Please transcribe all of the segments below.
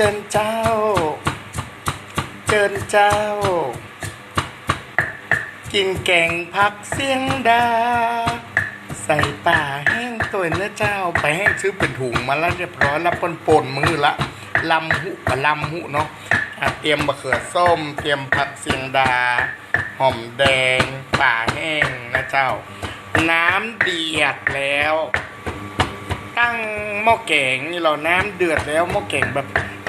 เจิญเจ้า เจิญเจ้า กินแกงผักเสียงดา ใส่ป่าแห้งตัวเนื้อเจ้า ไปแห้งซื้อเป็นถุงมาแล้วเรียบร้อยแล้วปนปนมือละลำหุบลำหุเนาะะเตรียมมะเขือส้ม เตรียมผักเสียงดา หอมแดง ป่าแห้งนะเจ้า น้ำเดือดแล้ว ตั้งหม้อแกงนี่เราน้ำเดือดแล้วหม้อแกงแบบ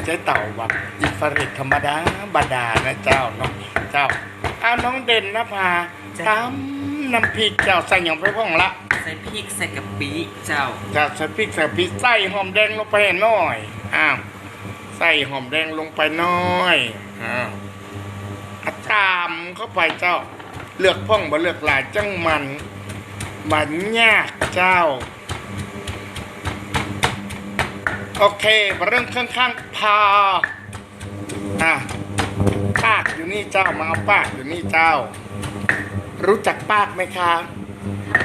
ใช้เต่าแบบอินฟราเรดธรรมดาบาดาลนะเจ้าเนาะเจ้าเอาน้องเด่นนะพาตำน้ำพริกเจ้าใส่หยองไปพ่องละใส่พริกใส่กะปิเจ้าจะใส่พริกใส่พริกใส่หอมแดงลงไปหน่อยอ้าวใส่หอมแดงลงไปหน่อยอ้าวอะตามเข้าไปเจ้า เลือกพ่องบ่เลือกหลายจังมันมันยากเจ้า โอเคมาเริ่มข้างๆพาอะปากอยู่นี่เจ้ามาเอาปากอยู่นี่เจ้า รู้จักปากไหมคะ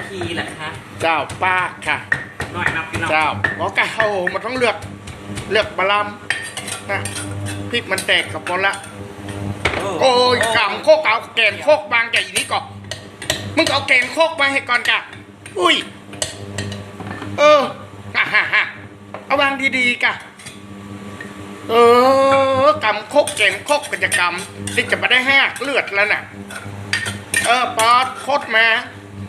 พีแหละคะเจ้าปากค่ะ หน่อยนับพี่น้องเจ้าเพราะกะโอ้มันต้องเลือกเลือกบะลำนะพริกมันแตกกับหมดละโอ้ยกำโคกเอาแกนโคกบางแกอีนี้ก่อนมึงเอาแกนโคกมาให้ก่อนกะอุ้ยเออฮ่าฮ่าฮ่า เอาวางดีๆกะ เออกำโคกแกนโคกกิจกรรมนี่จะมาได้ห้าเลือดแล้วน่ะ เออปอดโคตรมา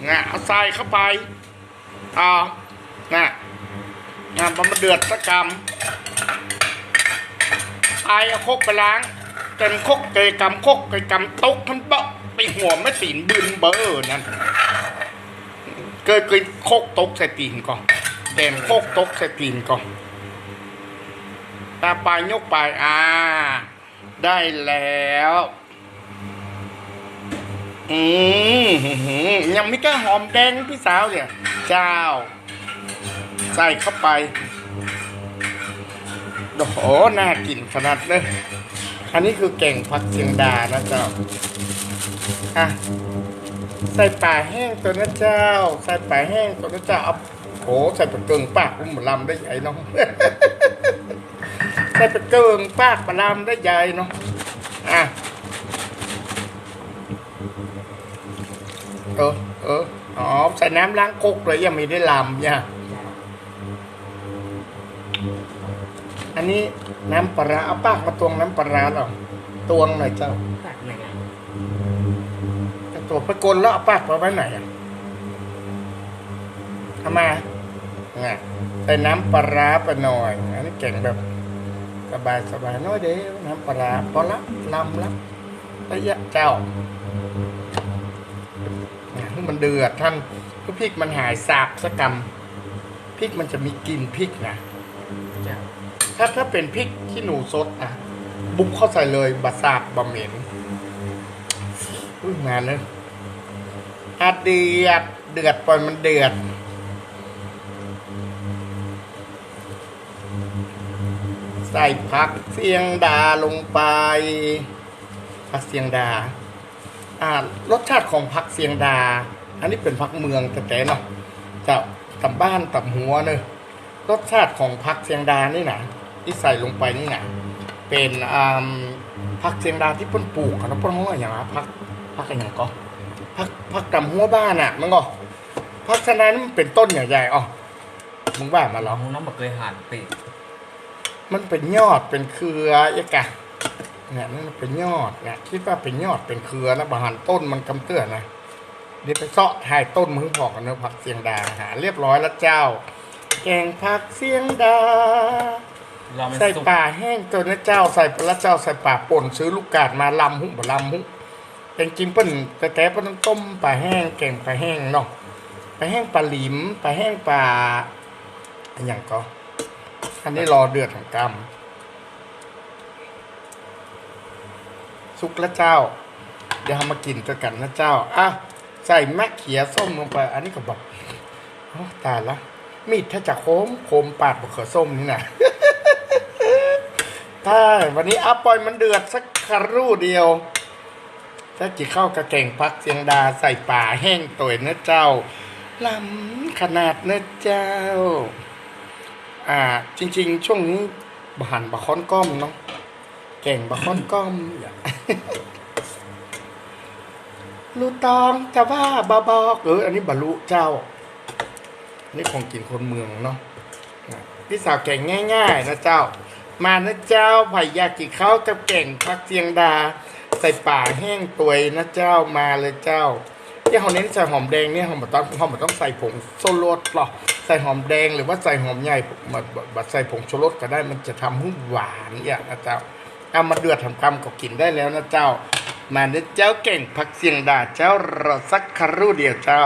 งะเอาทรายเข้าไปอ่าน่ะน่ะมันมาเดือดสักกำไอเอาโคกไปล้างเต็มคกเกยกำคกเกยกำตกทั้งเบาะไปหัวไม่ตีนบืนเบอร์นั่นเกยเกยคกตกใส่ตีนก่อน เต็มคกตกส่ตีนก่อนตาปลายยกไปอ่า ได้แล้ว อืมยังไม่กล้าหอมแดงพี่สาวเนี่ยเจ้า ใส่เข้าไปโอ้โหน่ากินขนาดเลย อันนี้คือเก่งผักเชียงดานะเจ้า อะ ใส่ป่าแห้งตัวนะเจ้า ใส่ป่าแห้งตัวนะเจ้าเอาโหใส่ปลาเกิงปากอุ้มลำได้ใหญ่เนาะใส่ปลาเกิงปากปลาลำได้ใหญ่เนาะอะเออเอออ๋อใส่น้ำล้างกกเลยยังไม่ได้ลำเนี่ยอันนี้น้ำปลาเอาปากมาตวงน้ำปลาหรอตวงหน่อยเจ้าตักไหนอะ ตัวไปกลแล้วเอาปากมาไว้ไหนอะทำไมไงใส่น้ำปลาร้าไปหน่อย อันนี้เก่งแบบ สบายสบายน้อยเดียวน้ำปลาร้าพอละลำละระยะเจ้าให้มันเดือดท่านคือพริกมันหายสาบสกกรรมพริกมันจะมีกลิ่นพริกนะถ้าถ้าเป็นพริกขี้หนูสดอะ บุกเข้าใส่เลยบะซาบบะเหม็น อุ้ยงานเลยอาเดือด เดือดปล่อยมันเดือด ใส่ผักเสียงดาลงไป ผักเสียงดา อ่ารสชาติของผักเสียงดา อันนี้เป็นผักเมืองแต่แต่เนาะจะตำบ้านตำหัวเนอะรสชาติของผักเสียงดานี่นะที่ใส่ลงไปนี่นะเป็นผักเสียงดาที่เพ่นปลูกนะเพ่นห้อยอย่างไรผัก ผักอะไรอย่างก็ผักผักตำหัวบ้านอะมันก็ผักชนะนี่มันเป็นต้นใหญ่ๆอ๋อมึงว่ามาเหรเราอน้องบอกเคยหั่นเป็ดมันเป็นยอดเป็นเครือเอะกะเนี่ยนี่มันเป็นยอดเนี่ยคิดว่าเป็นยอดเป็นเครือนะบาหันต้นมันกำเตื้อนะเดี๋ยวไปเสาะถ่ายต้นมึงพอกันเนอะผักเสียงดาหา เรียบร้อยแล้วเจ้า แกงผักเสียงดาเราไม่ใส่สุกป่าแห้งตัวนะเจ้าใส่ปลาเจ้าใส่ป่าป่นซื้อลูกกาดมาลำหุ้บลำหุ้ แกงจิ้มเปิ้นแต่แต่เปิ้นต้องต้มปลาแห้งแกงปลาแห้งเนาะปลาแห้งปลาหลิมปลาแห้งปลาอันอย่างก็ อันนี้รอเดือดของกำสุกล้วเจ้า เดี๋ยวเรามากินกันนะเจ้าอะใส่มะเขือส้มลงไป อันนี้ก็บบโอ้ตายละมีดถ้าจะโคมโคมปาดมะเขือส้มนี่นะใช่วันนี้อัปปอยมันเดือดสักครู่เดียว ถ้าจีเข้ากระเก่งพักเสียงดาใส่ป่าแห้งตัวนะเจ้าลำขนาดเนะเจ้า อ่า จริง ๆ ช่วงนี้บหันบะค้อนก้อมเนาะแก่งบะค้อนก้อมอย่าลูตองจะว่าบาบอกเอออันนี้บรรลุเจ้า นี่ของกินคนเมืองเนาะนะพี่สาวแก่งง่าย ๆ นะเจ้า มานะเจ้าไผ่ยากิข้าวกับแก่งพักเสียงดา ใส่ป่าแห้งตวยนะเจ้ามาเลยเจ้าที่เขาเน้นใส่หอมแดงเนี่ยเขาบอกต้องเขาบอกต้องใส่ผงโซลดหรอใส่หอมแดงหรือว่าใส่หอมใหญ่บัดบัดใส่ผงโซลดก็ได้มันจะทำให้หวานอย่างนะเจ้าเอามาเดือดทำกำก็กินได้แล้วนะเจ้า มาเนเจ้าเก่งผักเสียงดาเจ้ารอสักครู่เดียวเจ้า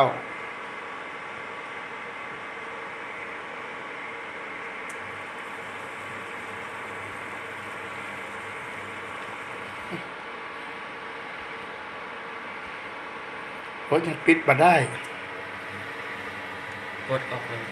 พราะยังปิดมาได้กดออกเลย